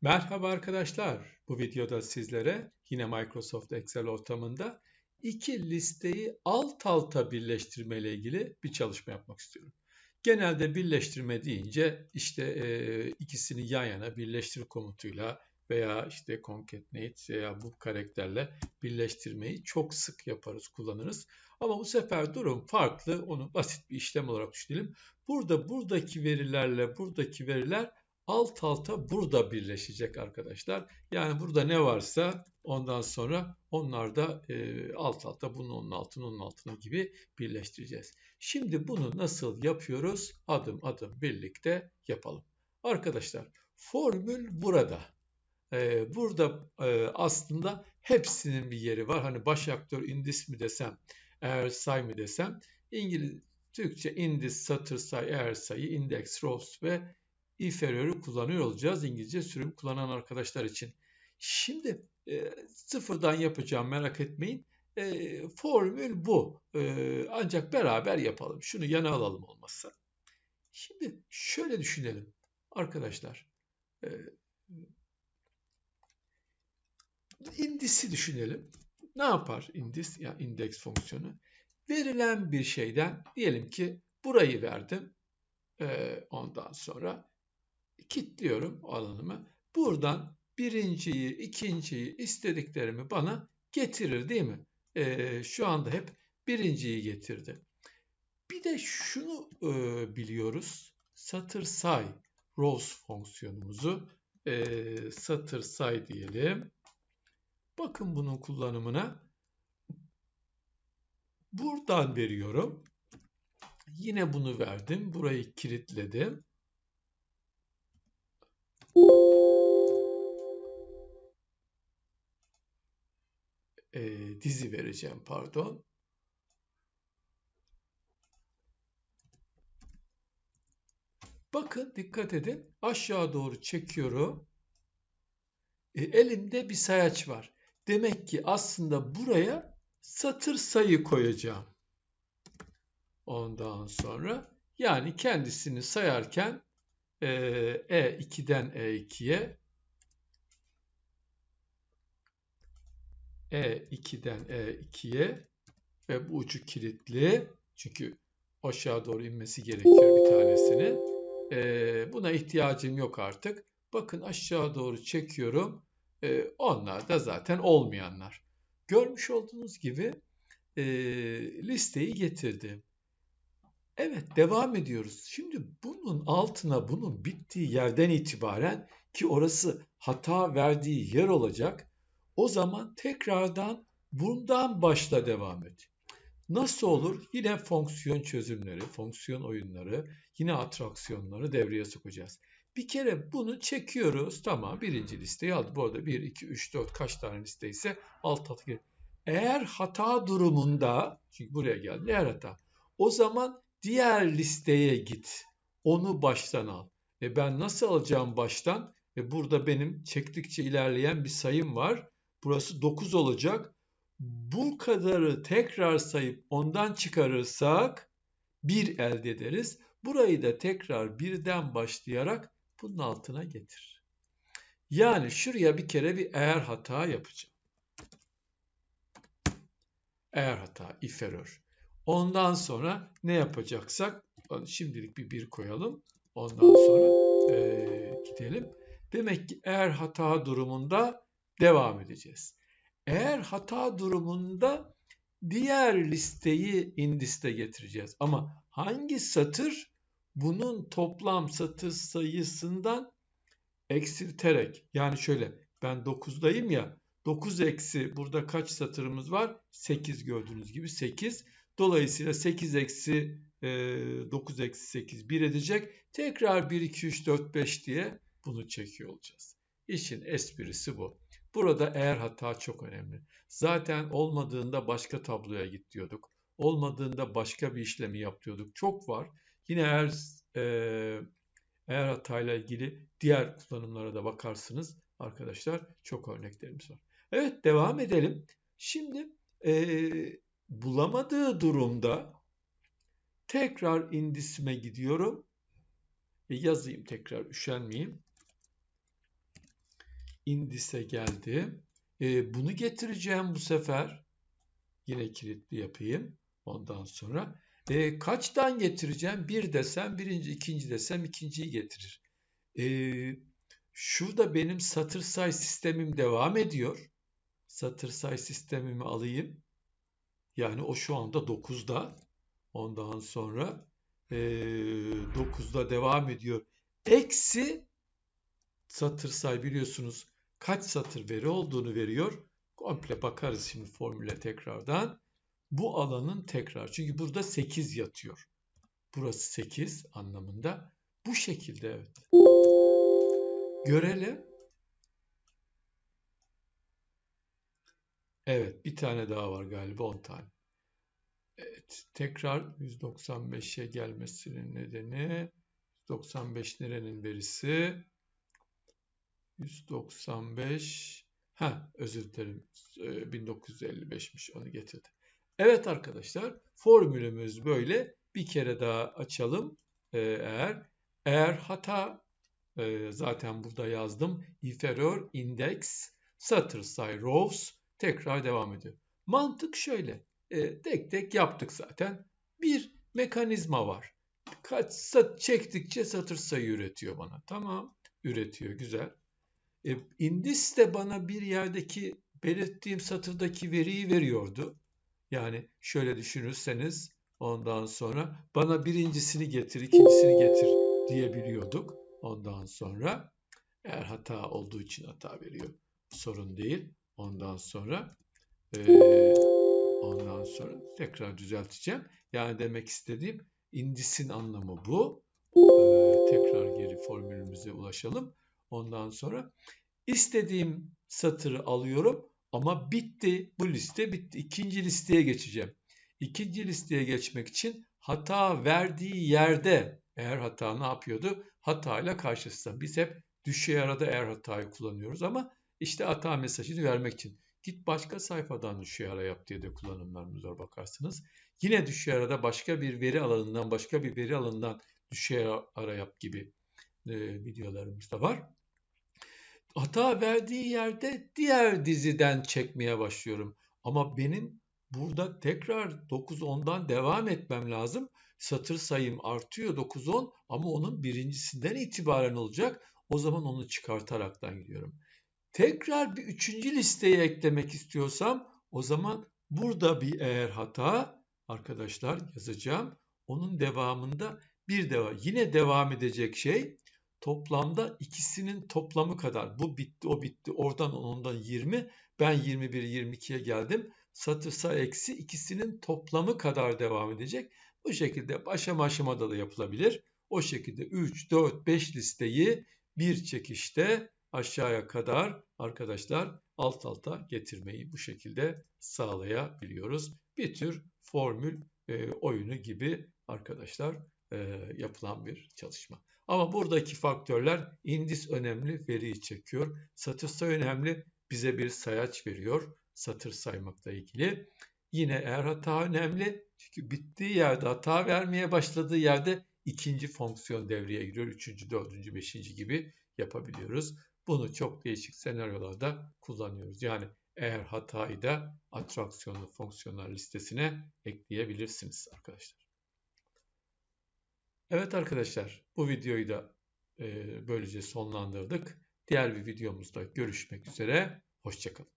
Merhaba arkadaşlar. Bu videoda sizlere yine Microsoft Excel ortamında iki listeyi alt alta birleştirme ile ilgili bir çalışma yapmak istiyorum. Genelde birleştirme deyince işte e, ikisini yan yana birleştir komutuyla veya işte concatenate veya bu karakterle birleştirmeyi çok sık yaparız, kullanırız. Ama bu sefer durum farklı. Onu basit bir işlem olarak düşünelim. Burada buradaki verilerle buradaki veriler alt alta burada birleşecek arkadaşlar. Yani burada ne varsa ondan sonra onlar da e, alt alta bunun onun altına onun altına gibi birleştireceğiz. Şimdi bunu nasıl yapıyoruz? Adım adım birlikte yapalım. Arkadaşlar formül burada. Ee, burada e, aslında hepsinin bir yeri var. Hani baş aktör indis mi desem, eğer say mı desem, İngiliz Türkçe indis, satır say, eğer sayı, index, rows ve inferior'ı kullanıyor olacağız İngilizce sürüm kullanan arkadaşlar için. Şimdi e, sıfırdan yapacağım merak etmeyin. E, formül bu. E, ancak beraber yapalım. Şunu yana alalım olmazsa. Şimdi şöyle düşünelim arkadaşlar. E, indisi düşünelim. Ne yapar indis ya yani indeks fonksiyonu? Verilen bir şeyden diyelim ki burayı verdim. E, ondan sonra kilitliyorum alanımı. Buradan birinciyi, ikinciyi istediklerimi bana getirir değil mi? Ee, şu anda hep birinciyi getirdi. Bir de şunu e, biliyoruz. Satır say rows fonksiyonumuzu e, satır say diyelim. Bakın bunun kullanımına. Buradan veriyorum. Yine bunu verdim. Burayı kilitledim. Dizi vereceğim pardon. Bakın dikkat edin aşağı doğru çekiyorum. E, elimde bir sayaç var. Demek ki aslında buraya satır sayı koyacağım. Ondan sonra yani kendisini sayarken e, E2'den E2'ye E2'den E2'ye ve bu ucu kilitli. Çünkü aşağı doğru inmesi gerekiyor bir tanesini. E, buna ihtiyacım yok artık. Bakın aşağı doğru çekiyorum. E, onlar da zaten olmayanlar. Görmüş olduğunuz gibi e, listeyi getirdim. Evet devam ediyoruz. Şimdi bunun altına bunun bittiği yerden itibaren ki orası hata verdiği yer olacak o zaman tekrardan bundan başla devam et. Nasıl olur? Yine fonksiyon çözümleri, fonksiyon oyunları, yine atraksiyonları devreye sokacağız. Bir kere bunu çekiyoruz. Tamam birinci listeyi aldı. Bu arada 1, 2, 3, 4 kaç tane liste ise alt alta Eğer hata durumunda, çünkü buraya geldi, eğer hata, o zaman diğer listeye git. Onu baştan al. E ben nasıl alacağım baştan? E burada benim çektikçe ilerleyen bir sayım var. Burası 9 olacak. Bu kadarı tekrar sayıp ondan çıkarırsak 1 elde ederiz. Burayı da tekrar birden başlayarak bunun altına getir. Yani şuraya bir kere bir eğer hata yapacağım. Eğer hata, if error. Ondan sonra ne yapacaksak şimdilik bir 1 koyalım. Ondan sonra e, gidelim. Demek ki eğer hata durumunda devam edeceğiz. Eğer hata durumunda diğer listeyi indiste getireceğiz. Ama hangi satır bunun toplam satır sayısından eksilterek yani şöyle ben 9'dayım ya 9 eksi burada kaç satırımız var? 8 gördüğünüz gibi 8. Dolayısıyla 8 eksi 9 eksi 8 1 edecek. Tekrar 1, 2, 3, 4, 5 diye bunu çekiyor olacağız. İşin esprisi bu. Burada eğer hata çok önemli. Zaten olmadığında başka tabloya git diyorduk. Olmadığında başka bir işlemi yap diyorduk. Çok var. Yine eğer e, eğer hatayla ilgili diğer kullanımlara da bakarsınız arkadaşlar çok örneklerimiz var. Evet devam edelim. Şimdi e, bulamadığı durumda tekrar indisime gidiyorum. E, yazayım tekrar üşenmeyeyim. İndise geldim. E, bunu getireceğim bu sefer. Yine kilitli yapayım. Ondan sonra e, kaçtan getireceğim? Bir desem birinci, ikinci desem ikinciyi getirir. E, şurada benim satır say sistemim devam ediyor. Satır say sistemimi alayım. Yani o şu anda 9'da. Ondan sonra e, 9'da devam ediyor. Eksi satır say biliyorsunuz kaç satır veri olduğunu veriyor. Komple bakarız şimdi formüle tekrardan. Bu alanın tekrar. Çünkü burada 8 yatıyor. Burası 8 anlamında. Bu şekilde evet. Görelim. Evet bir tane daha var galiba 10 tane. Evet tekrar 195'e gelmesinin nedeni 195 nerenin verisi? 195 ha özür dilerim 1955'miş onu getirdi. Evet arkadaşlar formülümüz böyle bir kere daha açalım eğer eğer hata zaten burada yazdım if error index satır say rows tekrar devam ediyor. Mantık şöyle tek tek yaptık zaten bir mekanizma var. Kaç sat çektikçe satır sayı üretiyor bana. Tamam üretiyor güzel. E, indis de bana bir yerdeki belirttiğim satırdaki veriyi veriyordu. Yani şöyle düşünürseniz ondan sonra bana birincisini getir, ikincisini getir diyebiliyorduk. Ondan sonra eğer hata olduğu için hata veriyor. Sorun değil. Ondan sonra e, ondan sonra tekrar düzelteceğim. Yani demek istediğim indisin anlamı bu. E, tekrar geri formülümüze ulaşalım. Ondan sonra istediğim satırı alıyorum ama bitti. Bu liste bitti. İkinci listeye geçeceğim. İkinci listeye geçmek için hata verdiği yerde eğer hata ne yapıyordu? Hatayla karşılaşsam. Biz hep düşey arada eğer hatayı kullanıyoruz ama işte hata mesajını vermek için. Git başka sayfadan düşey ara yap diye de kullanımlarımız var bakarsınız. Yine düşey arada başka bir veri alanından başka bir veri alanından düşey ara yap gibi e, videolarımız da var hata verdiği yerde diğer diziden çekmeye başlıyorum. Ama benim burada tekrar 9-10'dan devam etmem lazım. Satır sayım artıyor 9-10 ama onun birincisinden itibaren olacak. O zaman onu çıkartaraktan gidiyorum. Tekrar bir üçüncü listeye eklemek istiyorsam o zaman burada bir eğer hata arkadaşlar yazacağım. Onun devamında bir devam yine devam edecek şey toplamda ikisinin toplamı kadar. Bu bitti, o bitti. Oradan ondan 20. Ben 21, 22'ye geldim. Satırsa eksi ikisinin toplamı kadar devam edecek. Bu şekilde aşama aşamada da yapılabilir. O şekilde 3, 4, 5 listeyi bir çekişte aşağıya kadar arkadaşlar alt alta getirmeyi bu şekilde sağlayabiliyoruz. Bir tür formül e, oyunu gibi arkadaşlar e, yapılan bir çalışma. Ama buradaki faktörler indis önemli veriyi çekiyor. Satır önemli bize bir sayaç veriyor satır saymakla ilgili. Yine eğer hata önemli çünkü bittiği yerde hata vermeye başladığı yerde ikinci fonksiyon devreye giriyor. Üçüncü, dördüncü, beşinci gibi yapabiliyoruz. Bunu çok değişik senaryolarda kullanıyoruz. Yani eğer hatayı da atraksiyonlu fonksiyonlar listesine ekleyebilirsiniz arkadaşlar. Evet arkadaşlar bu videoyu da böylece sonlandırdık. Diğer bir videomuzda görüşmek üzere. Hoşçakalın.